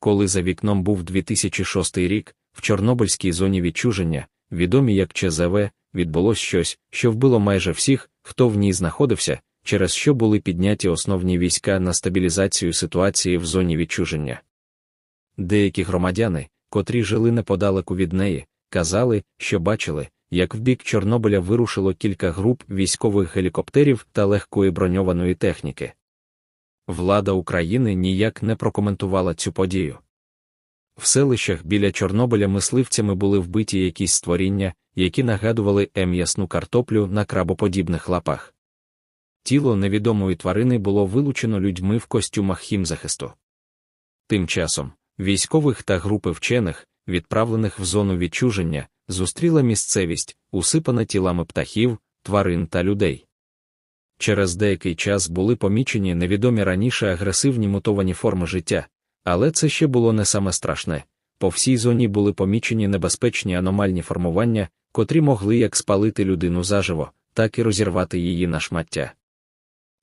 коли за вікном був 2006 рік, в Чорнобильській зоні відчуження, відомі як ЧЗВ, відбулось щось, що вбило майже всіх, хто в ній знаходився, через що були підняті основні війська на стабілізацію ситуації в зоні відчуження. Деякі громадяни, котрі жили неподалеку від неї, казали, що бачили, як в бік Чорнобиля вирушило кілька груп військових гелікоптерів та легкої броньованої техніки. Влада України ніяк не прокоментувала цю подію. В селищах біля Чорнобиля мисливцями були вбиті якісь створіння, які нагадували м'ясну картоплю на крабоподібних лапах. Тіло невідомої тварини було вилучено людьми в костюмах хімзахисту. Тим часом військових та групи вчених, відправлених в зону відчуження, зустріла місцевість, усипана тілами птахів, тварин та людей. Через деякий час були помічені невідомі раніше агресивні мутовані форми життя, але це ще було не саме страшне. По всій зоні були помічені небезпечні аномальні формування, котрі могли як спалити людину заживо, так і розірвати її на шмаття.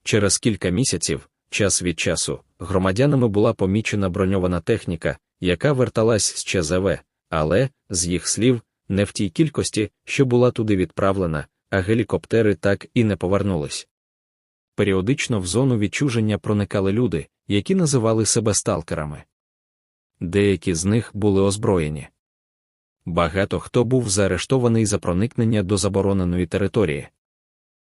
Через кілька місяців, час від часу, громадянами була помічена броньована техніка, яка верталась з ЧЗВ, але, з їх слів, не в тій кількості, що була туди відправлена, а гелікоптери так і не повернулись. Періодично в зону відчуження проникали люди, які називали себе сталкерами. Деякі з них були озброєні. Багато хто був заарештований за проникнення до забороненої території.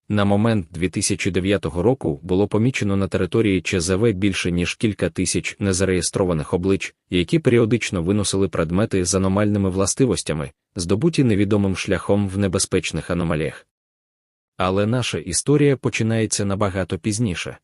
На момент 2009 року було помічено на території ЧЗВ більше ніж кілька тисяч незареєстрованих облич, які періодично виносили предмети з аномальними властивостями, здобуті невідомим шляхом в небезпечних аномаліях. Але наша історія починається набагато пізніше.